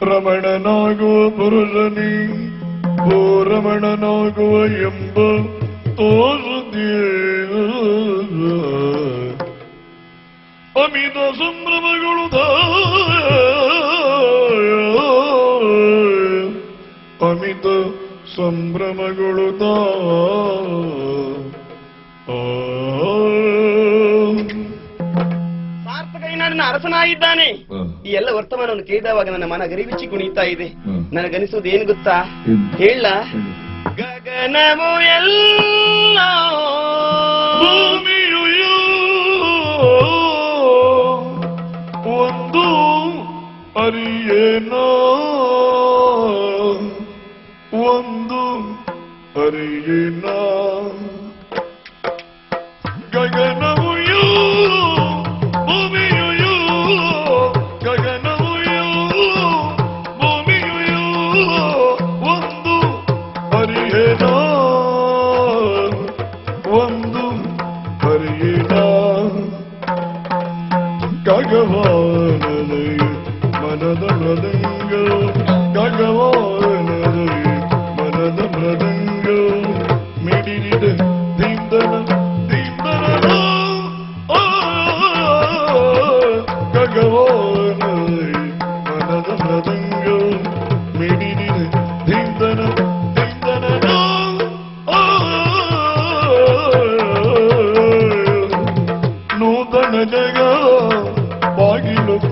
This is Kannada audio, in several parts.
ರಮಣನಾಗುವ ಪುರುಷನಿ ಓ ರಮಣನಾಗುವ ಎಂಬ ಅಮಿತ ಸಂಭ್ರಮಗಳು ಅಮಿತ ಸಂಭ್ರಮಗಳು ಸಾರ್ಥಕೈನಾಡಿನ ಅರಸನಾಗಿದ್ದಾನೆ. ಈ ಎಲ್ಲ ವರ್ತಮಾನವನ್ನು ಕೇಳಿದವಾಗ ನನ್ನ ಮನ ಗರಿಬಿಚ್ಚಿ ಕುಣಿತಾ ಇದೆ. ನನಗನಿಸುವುದು ಏನು ಗೊತ್ತಾ? ಹೇಳ. ಗಗನವು ಎಲ್ಲ ಒಂದು ಅರಿಯೇನೋ ಒಂದು ಅರಿಯೇನ ಅರಿಯೇನ ಒಂದು ಹರಿಯಿನ ಗಗವಾನದೈ ಮನದ ಮೃದಂಗ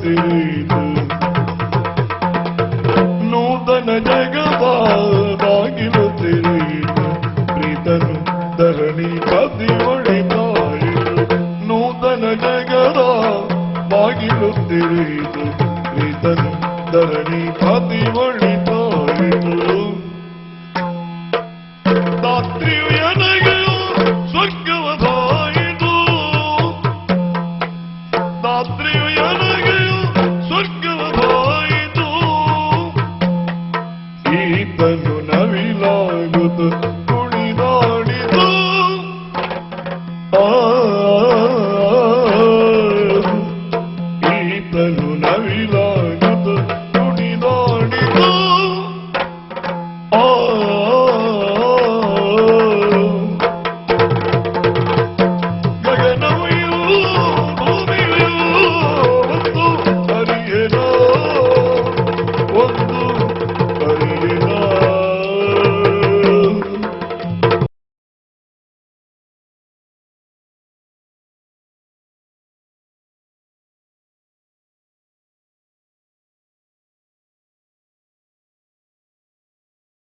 ತೆರೆಯಿತು ನೂತನ ಜಗದ ಬಾಗಿಲು ತೆರೆಯಿತು ಪ್ರೀತನು ಧರಣಿ ಒಳಿತಾಯಿತು. ನೂತನ ಜಗದ ಬಾಗಿಲು ತಿಳಿದು ಪ್ರೀತನು ಧರಣಿ ಕದಿ Thank you.